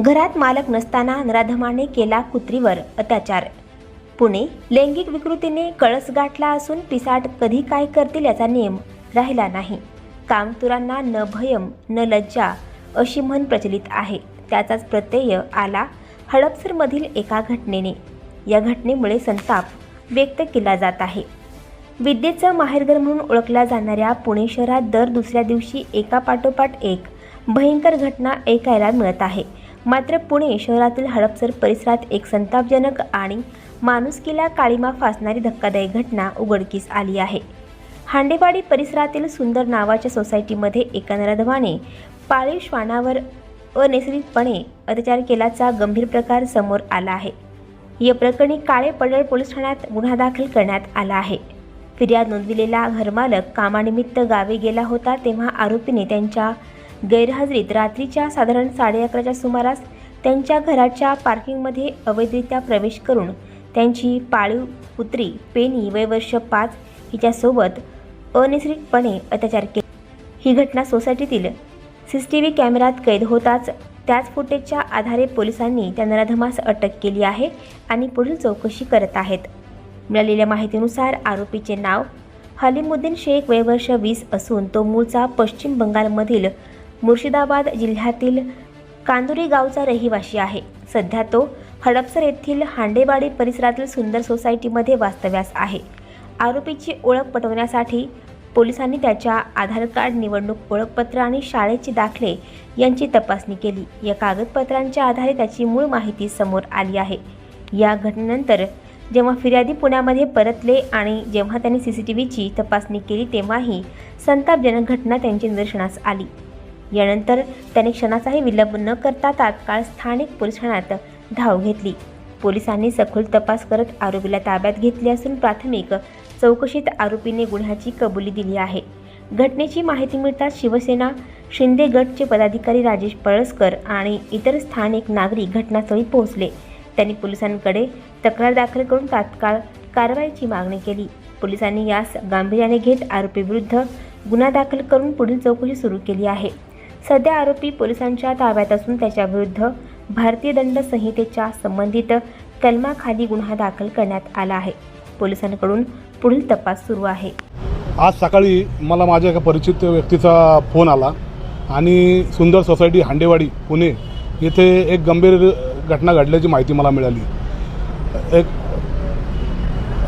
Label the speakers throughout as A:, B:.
A: घरात मालक नसताना नराधमाने केला कुत्रीवर अत्याचार. पुणे लैंगिक विकृतीने कळस गाठला असून पिसाट कधी काय करतील याचा नियम राहिला नाही. कामतुरांना न भयम न लज्जा अशी म्हण प्रचलित आहे. त्याचाच प्रत्यय आला हडपसरमधील एका घटनेने. या घटनेमुळे संताप व्यक्त केला जात आहे. विद्येचं माहेरघर म्हणून ओळखल्या जाणाऱ्या पुणे शहरात दर दुसऱ्या दिवशी एकापाठोपाठ एक भयंकर घटना ऐकायला मिळत आहे. मात्र पुणे शहरातील हडपसर परिसरात एक संतापजनक आणि माणुसकीला काळीमा फासणारी धक्कादायक घटना उघडकीस आली आहे. हांडेवाडी परिसरातील सुंदर नावाच्या सोसायटीमध्ये एका नरधवाने पाळीव श्वानावर अनैसर्गिकपणे अत्याचार केल्याचा गंभीर प्रकार समोर आला आहे. या प्रकरणी काळे पडळ पोलीस ठाण्यात गुन्हा दाखल करण्यात आला आहे. फिर्याद नोंदविलेला घरमालक कामानिमित्त गावी गेला होता तेव्हा आरोपीने त्यांच्या गैरहजेरीत रात्रीच्या साधारण साडे अकराच्या सुमारास त्यांच्या घराच्या पार्किंगमध्ये अवैधरित्या प्रवेश करून त्यांची पाळीव पुत्री पेनी वय वर्ष पाच हिच्यासोबत अनैसर्गिकपणे अत्याचार केले. ही घटना सोसायटीतील सी सी टी व्ही कॅमेऱ्यात कैद होताच त्याच फुटेजच्या आधारे पोलिसांनी त्या नराधमास अटक केली आहे आणि पुढील चौकशी करत आहेत. मिळालेल्या माहितीनुसार आरोपीचे नाव हलीमुद्दीन शेख वयवर्ष वीस असून तो मूळचा पश्चिम बंगालमधील मुर्शिदाबाद जिल्ह्यातील कांदुरी गावचा रहिवासी आहे. सध्या तो हडपसर येथील हांडेवाडी परिसरातील सुंदर सोसायटीमध्ये वास्तव्यास आहे. आरोपीची ओळख पटवण्यासाठी पोलिसांनी त्याच्या आधार कार्ड निवडणूक ओळखपत्र आणि शाळेचे दाखले यांची तपासणी केली. या कागदपत्रांच्या आधारे त्याची मूळ माहिती समोर आली आहे. या घटनेनंतर जेव्हा फिर्यादी पुण्यामध्ये परतले आणि जेव्हा त्यांनी सी सी टी व्हीची तपासणी केली तेव्हाही संतापजनक घटना त्यांच्या निदर्शनास आली. यानंतर त्याने क्षणाचाही विलंब न करता तात्काळ स्थानिक पोलीस ठाण्यात धाव घेतली. पोलिसांनी सखोल तपास करत आरोपीला ताब्यात घेतले असून प्राथमिक चौकशीत आरोपीने गुन्ह्याची कबुली दिली आहे. घटनेची माहिती मिळताच शिवसेना शिंदे गटचे पदाधिकारी राजेश पळसकर आणि इतर स्थानिक नागरिक घटनास्थळी पोहोचले. त्यांनी पोलिसांकडे तक्रार दाखल करून तात्काळ कारवाईची मागणी केली. पोलिसांनी यास गांभीर्याने घेत आरोपीविरुद्ध गुन्हा दाखल करून पुढील चौकशी सुरू केली आहे. सध्या आरोपी पोलिसांच्या ताब्यात असून त्याच्याविरुद्ध भारतीय दंड संहितेच्या संबंधित कलमाखाली गुन्हा दाखल करण्यात आला आहे. पोलिसांकडून पुढील तपास सुरू आहे.
B: आज सकाळी मला माझ्या एका परिचित व्यक्तीचा फोन आला आणि सुंदर सोसायटी हांडेवाडी पुणे येथे एक गंभीर घटना घडल्याची माहिती मला मिळाली. एक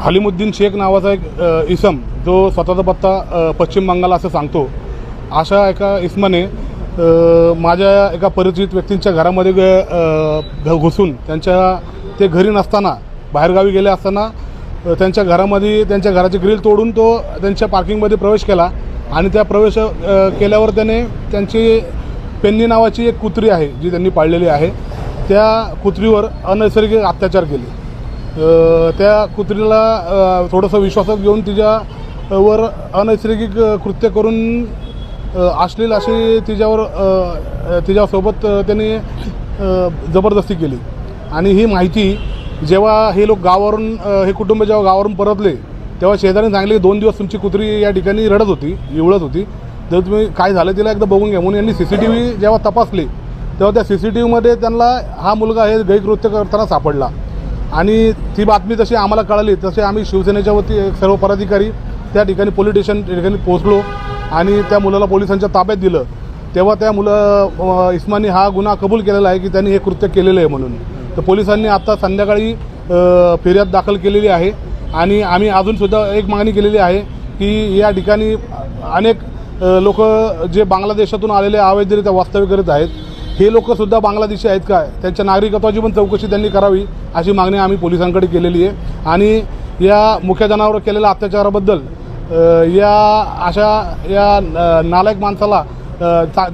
B: हलीमुद्दीन शेख नावाचा एक इसम जो स्वतःचा पत्ता पश्चिम बंगाल असं सांगतो अशा एका इसमाने माझ्या एका परिचित व्यक्तींच्या घरामध्ये ग- घ- घुसून त्यांच्या ते घरी नसताना बाहेरगावी गेले असताना त्यांच्या घरामध्ये त्यांच्या घराची ग्रिल तोडून तो त्यांच्या पार्किंगमध्ये प्रवेश केला आणि त्या प्रवेश केल्यावर त्याने त्यांची पेन्नी नावाची एक कुत्री आहे जी त्यांनी पाळलेली आहे. त्या कुत्रीवर अनैसर्गिक अत्याचार केले. त्या कुत्रीला थोडंसं विश्वासात घेऊन तिच्या वर अनैसर्गिक कृत्य करून अश्लील अशी तिच्यावर तिच्यासोबत त्यांनी जबरदस्ती केली. आणि ही माहिती जेव्हा हे लोक गावावरून हे कुटुंब जेव्हा गावावरून परतले तेव्हा शेजाऱ्यांनी सांगितले की दोन दिवस तुमची कुत्री या ठिकाणी रडत होती इवळत होती. तर तुम्ही काय झालं तिला एकदा बघून घ्या. म्हणून यांनी सी सी टी व्ही जेव्हा तपासली तेव्हा त्या सी सी टी व्हीमध्ये त्यांना हा मुलगा हे गैरकृत्य करताना सापडला. आणि ती बातमी जशी आम्हाला कळाली तसे आम्ही शिवसेनेच्या वती सर्व पदाधिकारी त्या ठिकाणी पोलीस स्टेशन ठिकाणी पोहोचलो. आणि त्या मुलाला पोलिसांच्या ताब्यात दिलं. तेव्हा त्या मुलं इस्मानी हा गुन्हा कबूल केलेला आहे की त्यांनी हे कृत्य केलेलं आहे म्हणून. तर पोलिसांनी आता संध्याकाळी फिर्याद दाखल केलेली आहे. आणि आम्ही अजूनसुद्धा एक मागणी केलेली आहे की या ठिकाणी अनेक लोक जे बांगलादेशातून आलेले अवैधरित्या वास्तव्य करत आहेत हे लोकसुद्धा बांगलादेशी आहेत का? त्यांच्या नागरिकत्वाची पण चौकशी त्यांनी करावी अशी मागणी आम्ही पोलिसांकडे केलेली आहे. आणि या मुख्य जनावर केलेल्या अत्याचाराबद्दल या अशा या नालायक माणसाला चा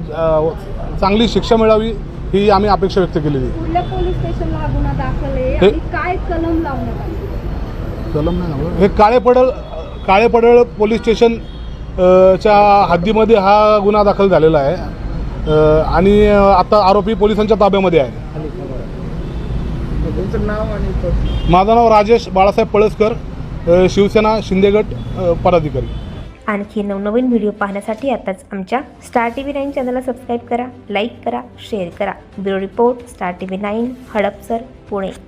B: चांगली शिक्षा मिळावी ही आम्ही अपेक्षा व्यक्त केलेली
C: हा गुन्हा दाखल आहे? आणि काय कलम
B: नाही हे काळे पडळ काळे पडळ पोलीस स्टेशन च्या हद्दीमध्ये हा गुन्हा दाखल झालेला आहे. आणि आता आरोपी पोलिसांच्या ताब्यामध्ये आहे.
D: तुमचं नाव आणि पद?
B: माझं नाव राजेश बाळासाहेब पळसकर. शिवसेना शिंदेगट पदाधिकारी.
A: आणखी नवनवीन व्हिडिओ पाहण्यासाठी आताच आमच्या स्टार टी व्ही नाईन चॅनलला सबस्क्राईब करा लाईक करा शेअर करा. Bureau report Star T V nine Hadapsar Pune.